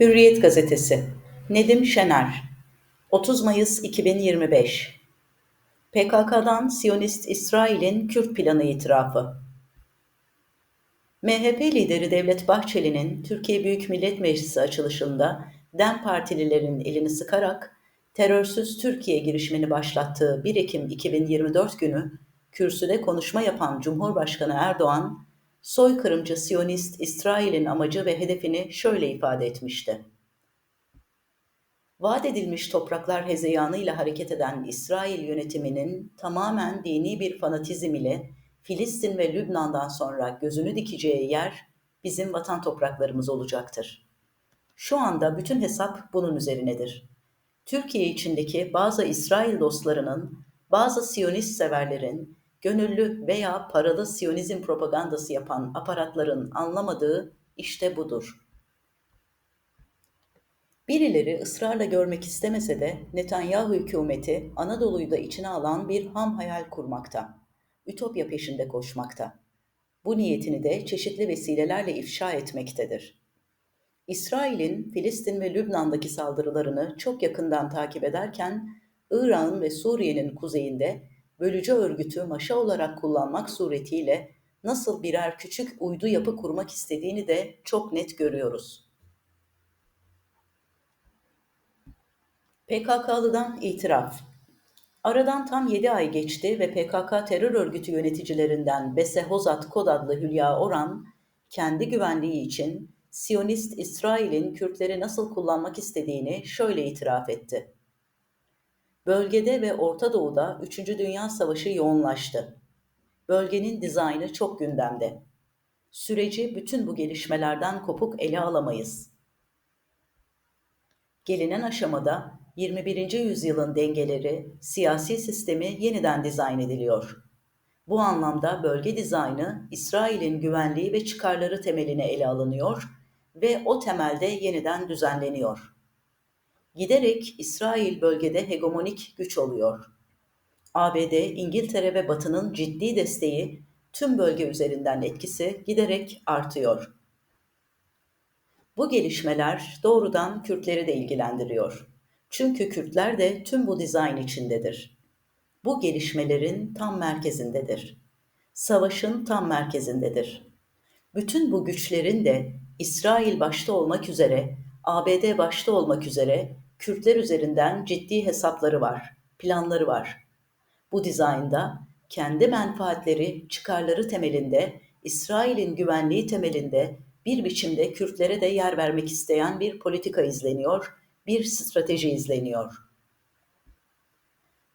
Hürriyet Gazetesi. Nedim Şener. 30 Mayıs 2025 PKK'dan Siyonist İsrail'in Kürt planı itirafı. MHP lideri Devlet Bahçeli'nin Türkiye Büyük Millet Meclisi açılışında DEM partililerin elini sıkarak terörsüz Türkiye girişimini başlattığı 1 Ekim 2024 günü kürsüde konuşma yapan Cumhurbaşkanı Erdoğan, soykırımcı Siyonist İsrail'in amacı ve hedefini şöyle ifade etmişti. Vaat edilmiş topraklar hezeyanıyla hareket eden İsrail yönetiminin tamamen dini bir fanatizm ile Filistin ve Lübnan'dan sonra gözünü dikeceği yer bizim vatan topraklarımız olacaktır. Şu anda bütün hesap bunun üzerinedir. Türkiye içindeki bazı İsrail dostlarının, bazı Siyonist severlerin, gönüllü veya paralı Siyonizm propagandası yapan aparatların anlamadığı işte budur. Birileri ısrarla görmek istemese de Netanyahu hükümeti Anadolu'yu da içine alan bir ham hayal kurmakta. Ütopya peşinde koşmakta. Bu niyetini de çeşitli vesilelerle ifşa etmektedir. İsrail'in Filistin ve Lübnan'daki saldırılarını çok yakından takip ederken İran ve Suriye'nin kuzeyinde bölücü örgütü maşa olarak kullanmak suretiyle nasıl birer küçük uydu yapı kurmak istediğini de çok net görüyoruz. PKK'lıdan itiraf Aradan tam 7 ay geçti ve PKK terör örgütü yöneticilerinden Bese Hozat Kod adlı Hülya Oran, kendi güvenliği için Siyonist İsrail'in Kürtleri nasıl kullanmak istediğini şöyle itiraf etti. Bölgede ve Orta Doğu'da 3. Dünya Savaşı yoğunlaştı. Bölgenin dizaynı çok gündemde. Süreci bütün bu gelişmelerden kopuk ele alamayız. Gelinen aşamada 21. yüzyılın dengeleri, siyasi sistemi yeniden dizayn ediliyor. Bu anlamda bölge dizaynı İsrail'in güvenliği ve çıkarları temeline ele alınıyor ve o temelde yeniden düzenleniyor. Giderek İsrail bölgede hegemonik güç oluyor. ABD, İngiltere ve Batı'nın ciddi desteği tüm bölge üzerinden etkisi giderek artıyor. Bu gelişmeler doğrudan Kürtleri de ilgilendiriyor. Çünkü Kürtler de tüm bu dizayn içindedir. Bu gelişmelerin tam merkezindedir. Savaşın tam merkezindedir. Bütün bu güçlerin de İsrail başta olmak üzere, ABD başta olmak üzere Kürtler üzerinden ciddi hesapları var, planları var. Bu dizaynda kendi menfaatleri, çıkarları temelinde, İsrail'in güvenliği temelinde bir biçimde Kürtlere de yer vermek isteyen bir politika izleniyor bir strateji izleniyor.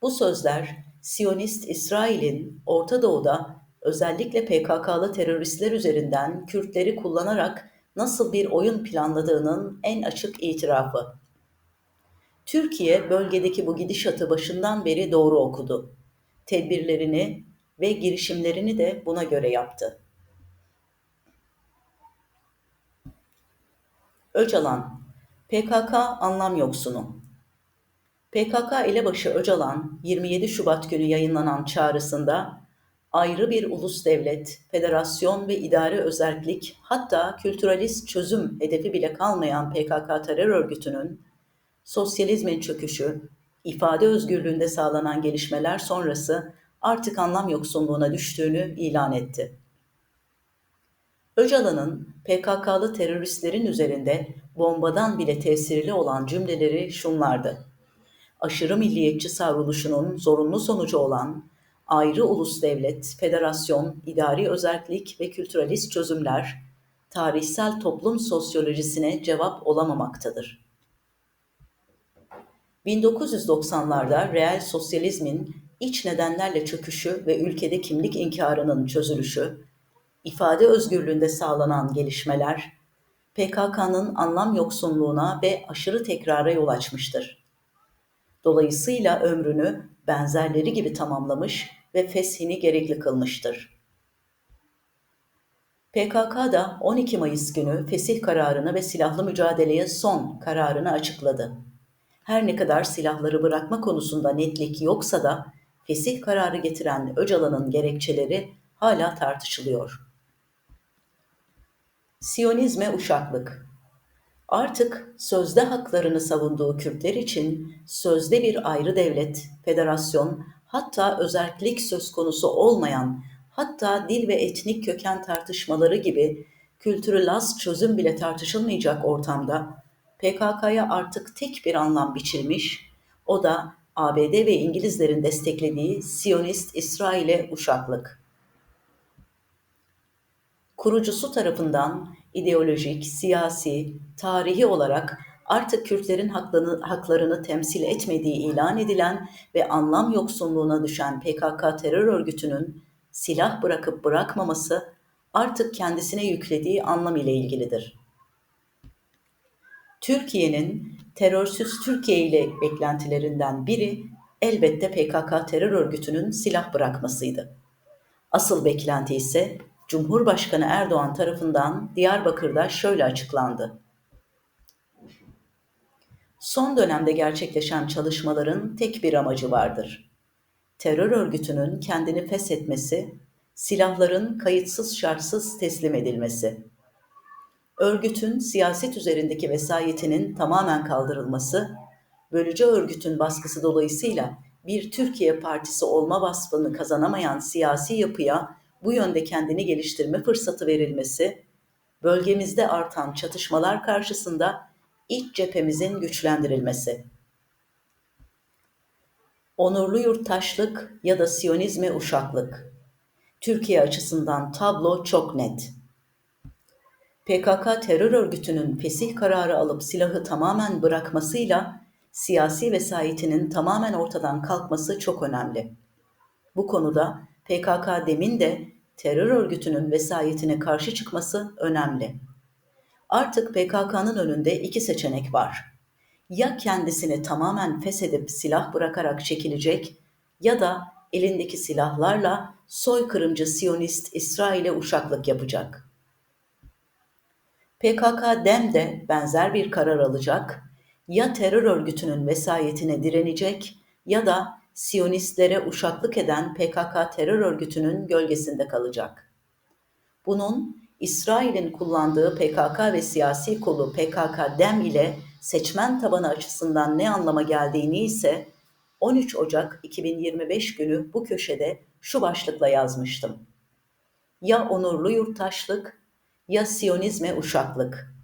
Bu sözler Siyonist İsrail'in Orta Doğu'da özellikle PKK'lı teröristler üzerinden Kürtleri kullanarak nasıl bir oyun planladığının en açık itirafı. Türkiye bölgedeki bu gidişatı başından beri doğru okudu. Tedbirlerini ve girişimlerini de buna göre yaptı. Öcalan PKK anlam yoksunu. PKK elebaşı Öcalan 27 Şubat günü yayınlanan çağrısında ayrı bir ulus devlet, federasyon ve idari özellik hatta kültüralist çözüm hedefi bile kalmayan PKK terör örgütünün sosyalizmin çöküşü, ifade özgürlüğünde sağlanan gelişmeler sonrası artık anlam yoksunluğuna düştüğünü ilan etti. Öcalan'ın PKK'lı teröristlerin üzerinde bombadan bile tesirli olan cümleleri şunlardı. Aşırı milliyetçi savruluşunun zorunlu sonucu olan ayrı ulus devlet, federasyon, idari özellik ve kültüralist çözümler tarihsel toplum sosyolojisine cevap olamamaktadır. 1990'larda reel sosyalizmin iç nedenlerle çöküşü ve ülkede kimlik inkarının çözülüşü ifade özgürlüğünde sağlanan gelişmeler, PKK'nın anlam yoksunluğuna ve aşırı tekrara yol açmıştır. Dolayısıyla ömrünü benzerleri gibi tamamlamış ve feshini gerekli kılmıştır. PKK da 12 Mayıs günü fesih kararını ve silahlı mücadeleye son kararını açıkladı. Her ne kadar silahları bırakma konusunda netlik yoksa da fesih kararı getiren Öcalan'ın gerekçeleri hala tartışılıyor. Siyonizme uşaklık. Artık sözde haklarını savunduğu Kürtler için sözde bir ayrı devlet, federasyon, hatta özellik söz konusu olmayan, hatta dil ve etnik köken tartışmaları gibi kültürel az çözüm bile tartışılmayacak ortamda PKK'ya artık tek bir anlam biçilmiş, o da ABD ve İngilizlerin desteklediği Siyonist İsrail'e uşaklık. Kurucusu tarafından ideolojik, siyasi, tarihi olarak artık Kürtlerin haklarını, haklarını temsil etmediği ilan edilen ve anlam yoksunluğuna düşen PKK terör örgütünün silah bırakıp bırakmaması artık kendisine yüklediği anlam ile ilgilidir. Türkiye'nin terörsüz Türkiye ile beklentilerinden biri elbette PKK terör örgütünün silah bırakmasıydı. Asıl beklenti ise Cumhurbaşkanı Erdoğan tarafından Diyarbakır'da şöyle açıklandı. Son dönemde gerçekleşen çalışmaların tek bir amacı vardır. Terör örgütünün kendini feshetmesi, silahların kayıtsız şartsız teslim edilmesi. Örgütün siyaset üzerindeki vesayetinin tamamen kaldırılması, bölücü örgütün baskısı dolayısıyla bir Türkiye partisi olma vasfını kazanamayan siyasi yapıya bu yönde kendini geliştirme fırsatı verilmesi, bölgemizde artan çatışmalar karşısında iç cephemizin güçlendirilmesi. Onurlu yurttaşlık ya da Siyonizme uşaklık. Türkiye açısından tablo çok net. PKK terör örgütünün fesih kararı alıp silahı tamamen bırakmasıyla siyasi vesayetinin tamamen ortadan kalkması çok önemli. Bu konuda PKK demin de terör örgütünün vesayetine karşı çıkması önemli. Artık PKK'nın önünde iki seçenek var. Ya kendisini tamamen feshedip silah bırakarak çekilecek ya da elindeki silahlarla soykırımcı Siyonist İsrail'e uşaklık yapacak. PKK DEM de benzer bir karar alacak, ya terör örgütünün vesayetine direnecek ya da Siyonistlere uşaklık eden PKK terör örgütünün gölgesinde kalacak. Bunun İsrail'in kullandığı PKK ve siyasi kolu PKK-DEM ile seçmen tabanı açısından ne anlama geldiğini ise 13 Ocak 2025 günü bu köşede şu başlıkla yazmıştım. Ya onurlu yurttaşlık ya Siyonizme uşaklık.